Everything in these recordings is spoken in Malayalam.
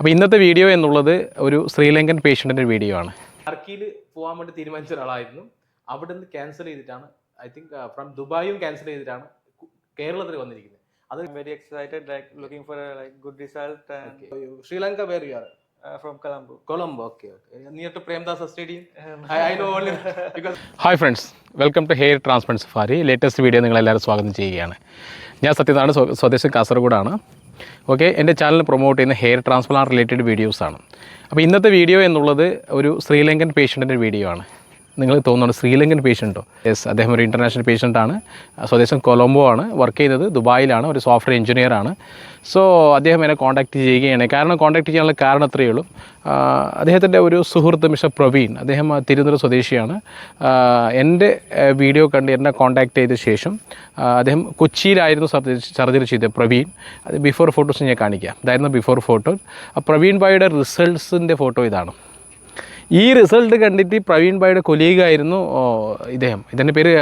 അപ്പോൾ ഇന്നത്തെ വീഡിയോ എന്നുള്ളത് ഒരു ശ്രീലങ്കൻ പേഷ്യന്റിന്റെ വീഡിയോ ആണ്. ടർക്കിയിൽ പോകാൻ വേണ്ടി തീരുമാനിച്ച ഒരാളായിരുന്നു. അവിടെ നിന്ന് ക്യാൻസൽ ചെയ്തിട്ടാണ് ഐ തിങ്ക് ഫ്രം ദുബായും ക്യാൻസൽ ചെയ്തിട്ടാണ് കേരളത്തിൽ വന്നിരിക്കുന്നത്. അത് very excited like looking for like good and Sri Lanka where you are. Colombo okay okay near to Premadasa stadium I know only because hi friends welcome to hair transplant safari latest video നിങ്ങൾ നിങ്ങളെല്ലാവരും സ്വാഗതം ചെയ്യുകയാണ്. ഞാൻ സത്യനാണ് സ്വ- സ്വദേശം കാസർഗോഡാണ്. ഓക്കെ? എന്റെ ചാനൽ പ്രൊമോട്ട് ചെയ്യുന്ന ഹെയർ ട്രാൻസ്പ്ലാന്റ് റിലേറ്റഡ് വീഡിയോസാണ്. അപ്പോൾ ഇന്നത്തെ വീഡിയോ എന്നുള്ളത് ഒരു ശ്രീലങ്കൻ പേഷ്യന്റിന്റെ വീഡിയോ ആണ്. നിങ്ങൾ തോന്നുന്നുണ്ട് ശ്രീലങ്കൻ പേഷ്യന്റോ യെസ് അദ്ദേഹം ഒരു ഇന്റർനാഷണൽ പേഷ്യന്റാണ് സ്വദേശം കൊളംബോ ആണ്. വർക്ക് ചെയ്യുന്നത് ദുബായിലാണ്. ഒരു സോഫ്റ്റ്വെയർ എഞ്ചിനീയർ ആണ്. സോ അദ്ദേഹം എന്നെ കോൺടാക്ട് ചെയ്യുകയാണ്. കാരണം കോൺടാക്ട് ചെയ്യാനുള്ള കാരണം അത്രയേ ഉള്ളൂ. അദ്ദേഹത്തിന്റെ ഒരു സുഹൃത്ത് മിസ്റ്റർ പ്രവീൺ അദ്ദേഹം തിരുവനന്തപുരം സ്വദേശിയാണ്. എന്റെ വീഡിയോ കണ്ട് എന്നെ കോൺടാക്ട് ചെയ്ത ശേഷം അദ്ദേഹം കൊച്ചിയിലായിരുന്നു സർജറി ചെയ്തത് പ്രവീൺ. അത് ബിഫോർ ഫോട്ടോസ് ഞാൻ കാണിക്കാം. ഇതായിരുന്നു ബിഫോർ ഫോട്ടോ പ്രവീൺ ബായിയുടെ റിസൾട്ട്സിന്റെ ഫോട്ടോ ഇതാണ്. ഈ റിസൾട്ട് കണ്ടിട്ട് പ്രവീൺ ഭായിയുടെ കൊലീഗായിരുന്നു ഇദ്ദേഹം. ഇതിന്റെ പേര്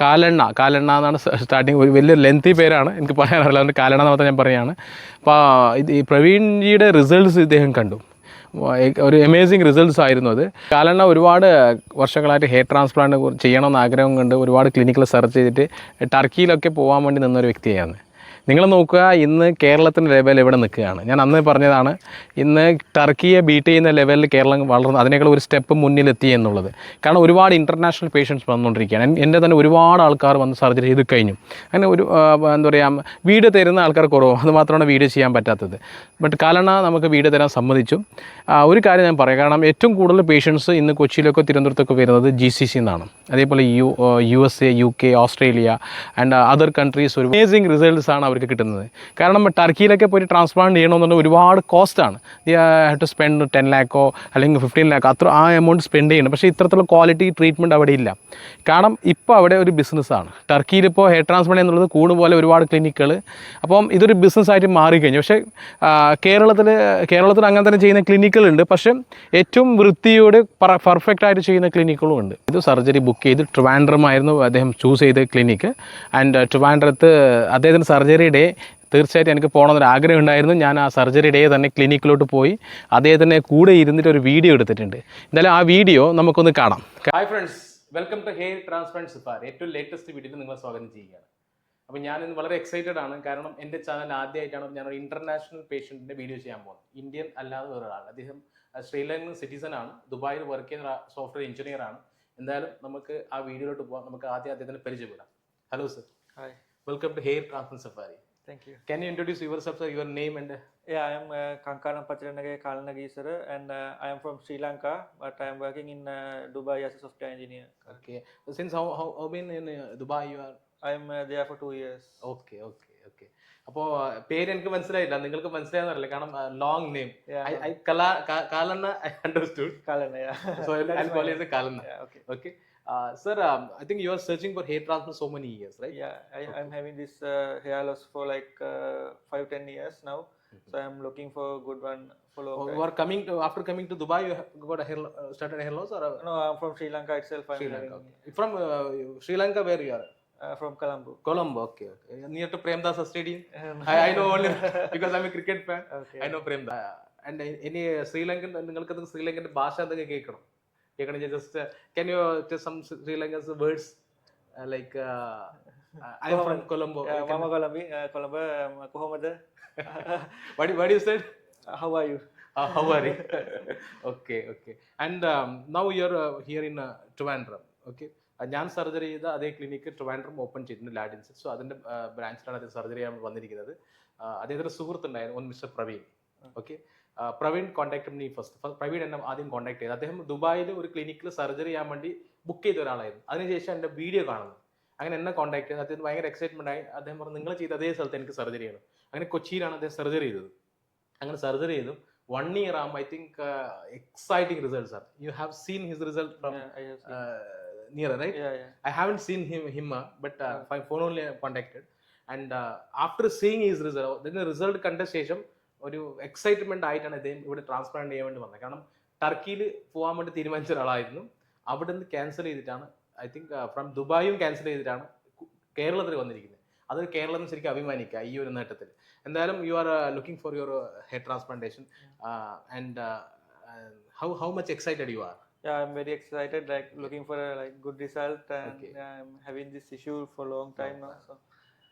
കാലണ്ണ. കാലണ്ണ എന്നാണ് സ്റ്റാർട്ടിങ് ഒരു വലിയ ലെങ്തി പേരാണ്. എനിക്ക് പറയാനറിയില്ല. അതുകൊണ്ട് കാലണ്ണ എന്ന് മാത്രം ഞാൻ പറയുകയാണ് അപ്പോൾ ഇത് ഈ പ്രവീൺജിയുടെ റിസൾട്ട്സ് ഇദ്ദേഹം കണ്ടു. ഒരു അമേസിങ് റിസൾട്ട്സ് ആയിരുന്നു അത്. കാലണ്ണ ഒരുപാട് വർഷങ്ങളായിട്ട് ഹെയർ ട്രാൻസ്പ്ലാന്റ് ചെയ്യണമെന്ന് ആഗ്രഹം കണ്ട് ഒരുപാട് ക്ലിനിക്കിൽ സെർച്ച് ചെയ്തിട്ട് ടർക്കിയിലൊക്കെ പോകാൻ വേണ്ടി നിന്നൊരു വ്യക്തിയാണ്. നിങ്ങൾ നോക്കുക ഇന്ന് കേരളത്തിന്റെ ലെവൽ എവിടെ നിൽക്കുകയാണ്. ഞാൻ അന്ന് പറഞ്ഞതാണ് ഇന്ന് ടർക്കിയെ ബീറ്റ് ചെയ്യുന്ന ലെവലിൽ കേരളം വളർന്നു അതിനേക്കാൾ ഒരു സ്റ്റെപ്പ് മുന്നിലെത്തി എന്നുള്ളത്. കാരണം ഒരുപാട് ഇന്റർനാഷണൽ പേഷ്യൻസ് വന്നുകൊണ്ടിരിക്കുകയാണ്. എൻ- എന്റെ തന്നെ ഒരുപാട് ആൾക്കാർ വന്ന് സർജറി ചെയ്ത് കഴിഞ്ഞു. അങ്ങനെ ഒരു എന്താ പറയുക വീട് തരുന്ന ആൾക്കാർ കുറവോ അത് മാത്രമാണ് വീട് ചെയ്യാൻ പറ്റാത്തത്. ബട്ട് കാലണ നമുക്ക് വീട് തരാൻ സമ്മതിച്ചു. ഒരു കാര്യം ഞാൻ പറയാം. കാരണം ഏറ്റവും കൂടുതൽ പേഷ്യൻസ് ഇന്ന് കൊച്ചിയിലൊക്കെ തിരുവനന്തപുരത്തൊക്കെ വരുന്നത് ജി സി സി എന്നാണ്. അതേപോലെ U U S A U K Australia and other countries ഒരു അമേസിങ് റിസൾട്ട്സ് ആണ് അവർക്ക് കിട്ടുന്നത്. കാരണം ടർക്കിയിലൊക്കെ പോയി ട്രാൻസ്പ്ലാന്റ് ചെയ്യണമെന്നുണ്ടെങ്കിൽ ഒരുപാട് കോസ്റ്റാണ് ഹാവ് ടു സ്പെൻഡ് ടെൻ ലാക്കോ അല്ലെങ്കിൽ ഫിഫ്റ്റീൻ ലാക്കോ അത്ര ആ എമൗണ്ട് സ്പെൻഡ് ചെയ്യണം. പക്ഷേ ഇത്തരത്തിലുള്ള ക്വാളിറ്റി ട്രീറ്റ്മെന്റ് അവിടെ ഇല്ല. കാരണം ഇപ്പോൾ അവിടെ ഒരു ബിസിനസ്സാണ് ടർക്കിയിൽ ഇപ്പോൾ ഹെയർ ട്രാൻസ്പ്ലാന്റ് എന്നുള്ളത് കൂടുപോലെ ഒരുപാട് ക്ലിനിക്കുകൾ അപ്പം ഇതൊരു ബിസിനസ്സായിട്ട് മാറിക്കഴിഞ്ഞു. പക്ഷേ കേരളത്തിൽ കേരളത്തിൽ അങ്ങനെ തന്നെ ചെയ്യുന്ന ക്ലിനിക്കുകളുണ്ട് പക്ഷേ ഏറ്റവും വൃത്തിയോട് പെർഫെക്റ്റ് ആയിട്ട് ചെയ്യുന്ന ക്ലിനിക്കുകളും ഉണ്ട്. ഇത് സർജറി ബുക്ക് ചെയ്ത് ട്രിവാൻഡ്രമായിരുന്നു അദ്ദേഹം ചൂസ് ചെയ്ത ക്ലിനിക്ക് ആൻഡ് ട്രിവാൻഡ്രത്ത് അദ്ദേഹത്തിന് സർജറി ഡേ തീർച്ചയായിട്ടും എനിക്ക് പോകണമെന്നൊരു ആഗ്രഹം ഉണ്ടായിരുന്നു. ഞാൻ ആ സർജറി ഡേ തന്നെ ക്ലിനിക്കിലോട്ട് പോയി. അദ്ദേഹത്തിന്റെ കൂടെ ഇരുന്നിട്ട് ഒരു വീഡിയോ എടുത്തിട്ടുണ്ട്. എന്തായാലും ആ വീഡിയോ നമുക്കൊന്ന് കാണാം. Hi friends welcome to hair transplant സഫാർ ഏറ്റവും ലേറ്റസ്റ്റ് വീഡിയോയിൽ നിങ്ങളെ സ്വാഗതം ചെയ്യുകയാണ്. അപ്പോൾ ഞാൻ ഇന്ന് വളരെ എക്സൈറ്റഡ് ആണ്. കാരണം എന്റെ ചാനൽ ആദ്യമായിട്ടാണ് ഞാനൊരു ഇന്റർനാഷണൽ പേഷ്യന്റിന്റെ വീഡിയോ ചെയ്യാൻ പോകുന്നത്. ഇന്ത്യൻ അല്ലാതെ വേറൊരാൾ അദ്ദേഹം ശ്രീലങ്കൻ സിറ്റിസൺ ആണ്. ദുബായിൽ വർക്ക് ചെയ്യുന്ന സോഫ്റ്റ്വെയർ എഞ്ചിനീയർ ആണ്. എന്തായാലും നമുക്ക് ആ വീഡിയോയിലോട്ട് പോകാം നമുക്ക് ആദ്യം അദ്ദേഹത്തിന് പരിചയപ്പെടാം. Hello sir Hi, welcome to hair conference safari thank you. Can you introduce yourself, sir, your name and... Yeah, I am uh, Kankaram Pacharanage Kalanagi sir, and uh, I am from Sri Lanka, but I am working in uh, Dubai as a software engineer. Okay. Since how, how, how been in uh, Dubai you are? I am uh, there for two years. Okay, okay. Okay അപ്പോൾ പേര് എനിക്ക് മനസ്സിലായില്ല നിങ്ങൾക്ക് മനസ്സിലായെന്നറിയില്ല കാരണം long name Yeah, I, Kalana Kala, Ka- Kalana, I understood. Kalana, yeah. So I'll, That I'll is call my you as a Kalana. Yeah, okay. Okay. Uh, sir, um, I think you are searching for hair transplant so many years, right? Yeah, I, I'm having this uh, hair loss for like uh, five, ten years now. So I'm looking for a good one for Or local. you are coming to after coming to Dubai, you have got a hair lo- uh, started a hair loss or a, No, I'm from Sri Lanka itself. I'm Sri Lanka? having, Okay. From uh, Sri Lanka, where you are? uh, from Colombo. Colombo. Okay, okay. Near to Premdasa Stadium. Um, I, I know only because I'm a cricket fan. okay. I know Premda. And ഇനി ശ്രീലങ്കൻ നിങ്ങൾക്ക് ശ്രീലങ്കന്റെ ഭാഷ എന്തൊക്കെ കേൾക്കണം കേൾക്കണം just can you some Sri Lankans words like I'm from Colombo Yeah, Mama Colombo, uh, Colombo, um, Kohamada. what what you said How are you? uh, how are you? Okay okay. And um, now you're uh, here in uh, Trivandrum okay? Uh, ഞാൻ സർജറി ചെയ്ത അതേ ക്ലിനിക്ക് ട്രിവാൻഡ്രം ഓപ്പൺ ചെയ്തിട്ടുണ്ട് ലാഡിൻസ് സോ അതിന്റെ ബ്രാഞ്ചിലാണ് അദ്ദേഹം സർജറി ചെയ്യാൻ വന്നിരിക്കുന്നത്. Uh, അദ്ദേഹത്തിന്റെ സുഹൃത്തുണ്ടായിരുന്നു ഒന്ന് mister Praveen okay Praveen contact me first Praveen എന്നെ ആദ്യം കോൺടാക്ട് ചെയ്തു. അദ്ദേഹം ദുബായിൽ ഒരു ക്ലിനിക്കിൽ സർജറി ചെയ്യാൻ വേണ്ടി ബുക്ക് ചെയ്ത ഒരാളായിരുന്നു. അതിനുശേഷം എന്റെ വീഡിയോ കാണുന്നു. അങ്ങനെ എന്നെ കോൺടാക്ട് ചെയ്തു. അദ്ദേഹത്തിന് ഭയങ്കര എക്സൈറ്റ്മെന്റ് ആയി. അദ്ദേഹം പറഞ്ഞു നിങ്ങൾ ചെയ്ത അതേ സ്ഥലത്ത് എനിക്ക് സർജറി ചെയ്യണം. അങ്ങനെ കൊച്ചിയിലാണ് അദ്ദേഹം സർജറി ചെയ്തത്. അങ്ങനെ സർജറി ചെയ്തു. വൺ ഇയർ ആകുമ്പോൾ I think exciting results are you have seen his result from. Near right I have seen him seen but phone only but and after seeing his result result കണ്ട ശേഷം ഒരു എക്സൈറ്റ്മെന്റ് ആയിട്ടാണ് ഇദ്ദേഹം ഇവിടെ ട്രാൻസ്പ്ലാന്റ് ചെയ്യാൻ വേണ്ടി വന്നത് കാരണം ടർക്കിയിൽ പോകാൻ വേണ്ടി തീരുമാനിച്ച ഒരാളായിരുന്നു അവിടെ നിന്ന് ക്യാൻസൽ ചെയ്തിട്ടാണ് ഐ തിങ്ക് ഫ്രം ദുബായും ക്യാൻസൽ ചെയ്തിട്ടാണ് കേരളത്തിൽ വന്നിരിക്കുന്നത് അത് കേരളം ശരിക്കും അഭിമാനിക്കുക ഈ ഒരു നേട്ടത്തിൽ എന്തായാലും you are looking for your hair transplantation and how how much excited you are Yeah, I'm very excited. Like looking for a like good result, and Okay. um, I'm having this issue for a long time now. So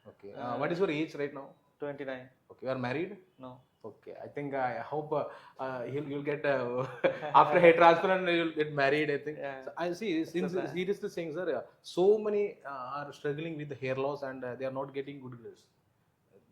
okay. Uh, uh, what is your age right now 29. Okay, you are married? No. Okay, I think uh, I hope uh, uh, you'll, get uh, after hair transplant you'll get married. I think. Yeah. So I see. Since so seriously saying, sir, uh, so many uh, are struggling with hair loss and uh, they are not getting good results.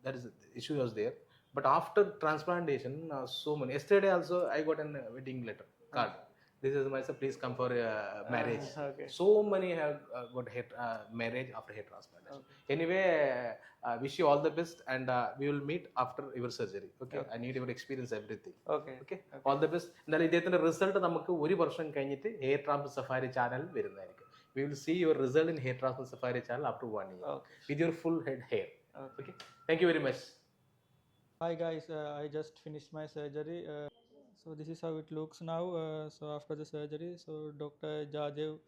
That is the issue was there. But after transplantation, uh, so many. Yesterday also, I got a uh, wedding letter card. Mm-hmm. This is my sir, Please come for uh, marriage. Uh, okay. So many have uh, got hair, uh, marriage after hair transplantation. Anyway, uh, wish you all the best, and uh, we will meet after your surgery. Okay, okay. I need your experience everything. Okay. Okay. okay. All the best. ഇദ്ദേഹത്തിന്റെ റിസൾട്ട് നമുക്ക് ഒരു വർഷം കഴിഞ്ഞിട്ട് ഹെയർ ട്രാൻസ്ഫർ സഫാരി safari വരുന്നതായിരിക്കും we will see your result in hair transfer safari channel up one one year Okay. With your full head hair Okay. Okay thank you very much Hi guys, uh, I just finished my surgery. Uh, so this is how it looks now. Uh, so after the surgery, so Dr. Jadev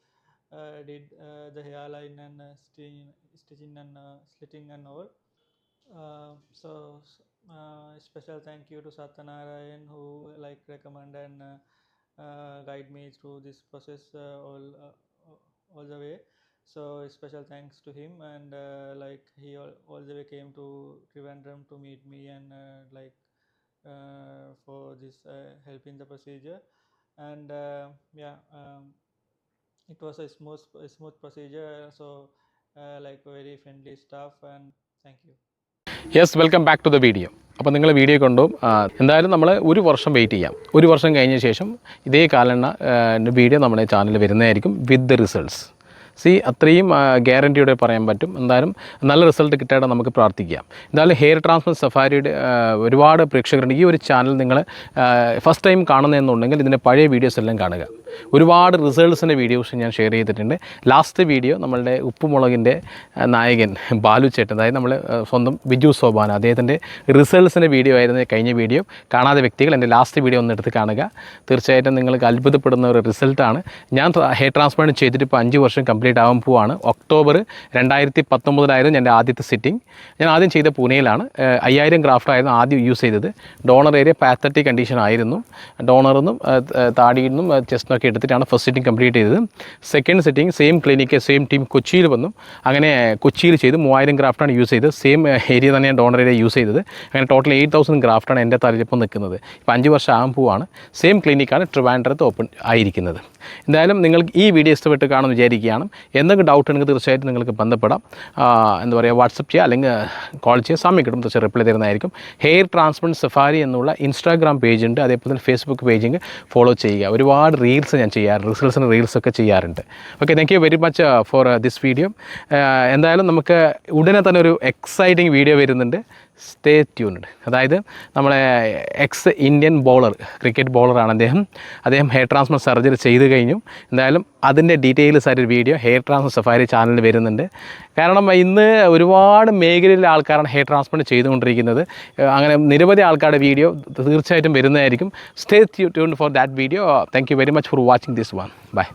uh, did uh, the hairline and uh, stitching, stitching and uh, slitting and all. So special thank you to Satyanarayan who like recommend and guide me through this process all all the way. So special thanks to him and uh, like he all, all the way came to Trivandrum to meet me and uh, like for this uh, help in the procedure and uh, yeah um, it was a smooth a smooth procedure so uh, like very friendly staff and thank you yes welcome back to the video അപ്പോൾ നിങ്ങൾ വീഡിയോ കൊണ്ടും എന്തായാലും നമ്മൾ ഒരു വർഷം വെയിറ്റ് ചെയ്യാം ഒരു വർഷം കഴിഞ്ഞ ശേഷം ഇതേ കാലണ്ണ വീഡിയോ നമ്മുടെ ചാനലിൽ വരുന്നതായിരിക്കും വിത്ത് ദ റിസൾട്ട്സ് സി അത്രയും ഗ്യാരന്റിയോടെ പറയാൻ പറ്റും. എന്തായാലും നല്ല റിസൾട്ട് കിട്ടാതെ നമുക്ക് പ്രാർത്ഥിക്കാം. എന്തായാലും ഹെയർ ട്രാൻസ്പ്ലാന്റ് സഫാരിയുടെ ഒരുപാട് പ്രേക്ഷകരുണ്ട്. ഈ ഒരു ചാനൽ നിങ്ങൾ ഫസ്റ്റ് ടൈം കാണുന്നതെന്നുണ്ടെങ്കിൽ ഇതിന്റെ പഴയ വീഡിയോസ് എല്ലാം കാണുക. ഒരുപാട് റിസൾട്ട്സിന്റെ വീഡിയോസ് ഞാൻ ഷെയർ ചെയ്തിട്ടുണ്ട്. ലാസ്റ്റ് വീഡിയോ നമ്മളുടെ ഉപ്പുമുളകിന്റെ നായകൻ ബാലു ചേട്ടൻ അതായത് നമ്മൾ സ്വന്തം ബിജു സോബാന അദ്ദേഹത്തിന്റെ റിസൾട്ട്സിന്റെ വീഡിയോ ആയിരുന്നു കഴിഞ്ഞ വീഡിയോ കാണാതെ വ്യക്തികൾ എന്റെ ലാസ്റ്റ് വീഡിയോ ഒന്ന് എടുത്ത് കാണുക. തീർച്ചയായിട്ടും നിങ്ങൾക്ക് അത്ഭുതപ്പെടുന്ന ഒരു റിസൾട്ടാണ് ഞാൻ ഹെയർ ട്രാൻസ്പ്ലാന്റ് ചെയ്തിട്ട് ഇപ്പോൾ അഞ്ച് വർഷം കംപ്ലീറ്റ് ആവാൻ പോവാണ്. ഒക്ടോബർ രണ്ടായിരത്തി പത്തൊമ്പതിലായിരുന്നു എന്റെ ആദ്യത്തെ സിറ്റിംഗ് ഞാൻ ആദ്യം ചെയ്ത പൂനെയിലാണ്. അയ്യായിരം ഗ്രാഫ്റ്റ് ആയിരുന്നു ആദ്യം യൂസ് ചെയ്തത്. ഡോണർ ഏരിയ പാത്തറ്റിക് കണ്ടീഷൻ ആയിരുന്നു. ഡോണറിന്നും നിന്നും ചെസ്റ്റിനൊക്കെ എടുത്തിട്ടാണ് ഫസ്റ്റ് സിറ്റിംഗ് കംപ്ലീറ്റ് ചെയ്തത്. Second sitting same clinic same team കൊച്ചിയിൽ വന്നു. അങ്ങനെ കൊച്ചിയിൽ ചെയ്ത് മൂവായിരം ഗ്രാഫ്റ്റാണ് യൂസ് ചെയ്തത്. സെയിം ഏരിയ തന്നെയാണ് ഡോണർ ഏരിയ യൂസ് ചെയ്തത്. അങ്ങനെ ടോട്ടൽ എയ്റ്റ് തൗസൻഡ് ഗ്രാഫ്റ്റാണ് എന്റെ തലയിലിപ്പം നിൽക്കുന്നത്. ഇപ്പോൾ അഞ്ച് വർഷം ആകാൻ പോവാണ്. സെയിം ക്ലിനിക്കാണ് ട്രിവാൻഡ്രത്ത് ഓപ്പൺ ആയിരിക്കുന്നത്. എന്തായാലും നിങ്ങൾക്ക് ഈ വീഡിയോ ഇഷ്ടപ്പെട്ട് കാണുമെന്ന് വിചാരിക്കുകയാണ്. എന്തെങ്കിലും ഡൗട്ട് ഉണ്ടെങ്കിൽ തീർച്ചയായിട്ടും നിങ്ങൾക്ക് ബന്ധപ്പെടാം. എന്താ പറയുക വാട്സപ്പ് ചെയ്യുക അല്ലെങ്കിൽ കോൾ ചെയ്യുക സമയം കിട്ടും തീർച്ചയായും റിപ്ലൈ തരുന്നതായിരിക്കും. ഹെയർ ട്രാൻസ്പ്ലാന്റ് സഫാരി എന്നുള്ള ഇൻസ്റ്റാഗ്രാം പേജ് ഉണ്ട്. അതേപോലെ തന്നെ ഫേസ്ബുക്ക് പേജിങ് ഫോളോ ചെയ്യുക. ഒരുപാട് റീൽസ് ഞാൻ ചെയ്യാറുണ്ട്. റിസൾട്ട്സിന് റീൽസ് ഒക്കെ ചെയ്യാറുണ്ട്. Okay thank you very much for this video എന്തായാലും നമുക്ക് ഉടനെ തന്നെ ഒരു എക്സൈറ്റിംഗ് വീഡിയോ വരുന്നുണ്ട്. സ്റ്റേ ട്യൂൺഡ് അതായത് നമ്മളെ എക്സ് ഇന്ത്യൻ ബോളർ ക്രിക്കറ്റ് ബോളറാണ് അദ്ദേഹം. അദ്ദേഹം ഹെയർ ട്രാൻസ്ഫർ സർജറി ചെയ്ത് കഴിഞ്ഞു. എന്തായാലും അതിന്റെ ഡീറ്റെയിൽസ് ആയിട്ട് വീഡിയോ ഹെയർ ട്രാൻസ്ഫർ സഫാരി ചാനലിൽ വരുന്നുണ്ട്. കാരണം ഇന്ന് ഒരുപാട് മേഖലയിലെ ആൾക്കാരാണ് ഹെയർ ട്രാൻസ്പ്ലാന്റ് ചെയ്തുകൊണ്ടിരിക്കുന്നത്. അങ്ങനെ നിരവധി ആൾക്കാരുടെ വീഡിയോ തീർച്ചയായിട്ടും വരുന്നതായിരിക്കും. Stay tune for that video thank very much for watching this one bye